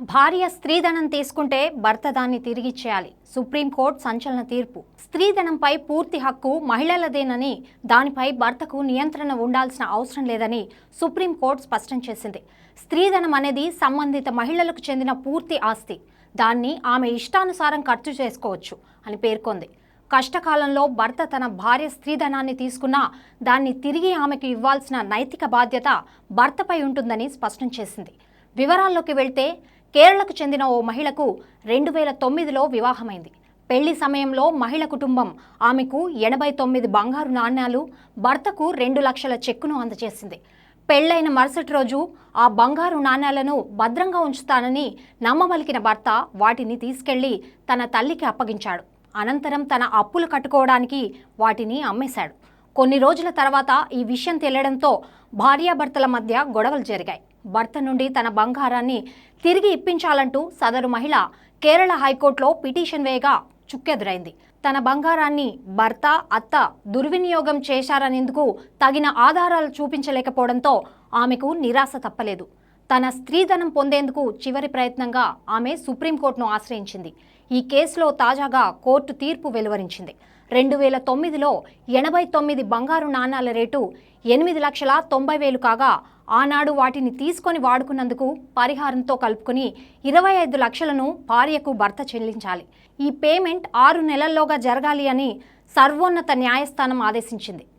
భార్య స్త్రీధనం తీసుకుంటే భర్త దాన్ని తిరిగిచ్చేయాలి. సుప్రీంకోర్టు సంచలన తీర్పు. స్త్రీధనంపై పూర్తి హక్కు మహిళలదేనని దానిపై భర్తకు నియంత్రణ ఉండాల్సిన అవసరం లేదని సుప్రీంకోర్టు స్పష్టం చేసింది. స్త్రీధనం అనేది సంబంధిత మహిళలకు చెందిన పూర్తి ఆస్తి. దాన్ని ఆమె ఇష్టానుసారం ఖర్చు చేసుకోవచ్చు అని పేర్కొంది. కష్టకాలంలో భర్త తన భార్య స్త్రీధనాన్ని తీసుకున్నా దాన్ని తిరిగి ఆమెకు ఇవ్వాల్సిన నైతిక బాధ్యత భర్తపై ఉంటుందని స్పష్టం చేసింది. వివరాల్లోకి వెళ్తే కేరళకు చెందిన ఓ మహిళకు రెండు వేల తొమ్మిదిలో వివాహమైంది. పెళ్ళి సమయంలో మహిళ కుటుంబం ఆమెకు ఎనభై తొమ్మిది బంగారు నాణ్యాలు భర్తకు రెండు లక్షల చెక్కును అందజేసింది. పెళ్ళైన మరుసటి రోజు ఆ బంగారు నాణ్యాలను భద్రంగా ఉంచుతానని నమ్మవలికిన భర్త వాటిని తీసుకెళ్ళి తన తల్లికి అప్పగించాడు. అనంతరం తన అప్పులు కట్టుకోవడానికి వాటిని అమ్మేశాడు. కొన్ని రోజుల తర్వాత ఈ విషయం తెలియడంతో భార్యాభర్తల మధ్య గొడవలు జరిగాయి. భర్త నుండి తన బంగారాన్ని తిరిగి ఇప్పించాలంటూ సదరు మహిళ కేరళ హైకోర్టులో పిటిషన్ వేయగా చుక్కెదురైంది. తన బంగారాన్ని భర్త అత్త దుర్వినియోగం చేశారనేందుకు తగిన ఆధారాలు చూపించలేకపోవడంతో ఆమెకు నిరాశ తప్పలేదు. తన స్త్రీధనం పొందేందుకు చివరి ప్రయత్నంగా ఆమె సుప్రీంకోర్టును ఆశ్రయించింది. ఈ కేసులో తాజాగా కోర్టు తీర్పు వెలువరించింది. రెండు వేల తొమ్మిదిలో ఎనభై తొమ్మిది బంగారు నాణాల రేటు ఎనిమిది లక్షల తొంభై వేలు కాగా ఆనాడు వాటిని తీసుకొని వాడుకున్నందుకు పరిహారంతో కలుపుకొని ఇరవై ఐదు లక్షలను భార్యకు భర్త చెల్లించాలి. ఈ పేమెంట్ ఆరు నెలల్లోగా జరగాలి అని సర్వోన్నత న్యాయస్థానం ఆదేశించింది.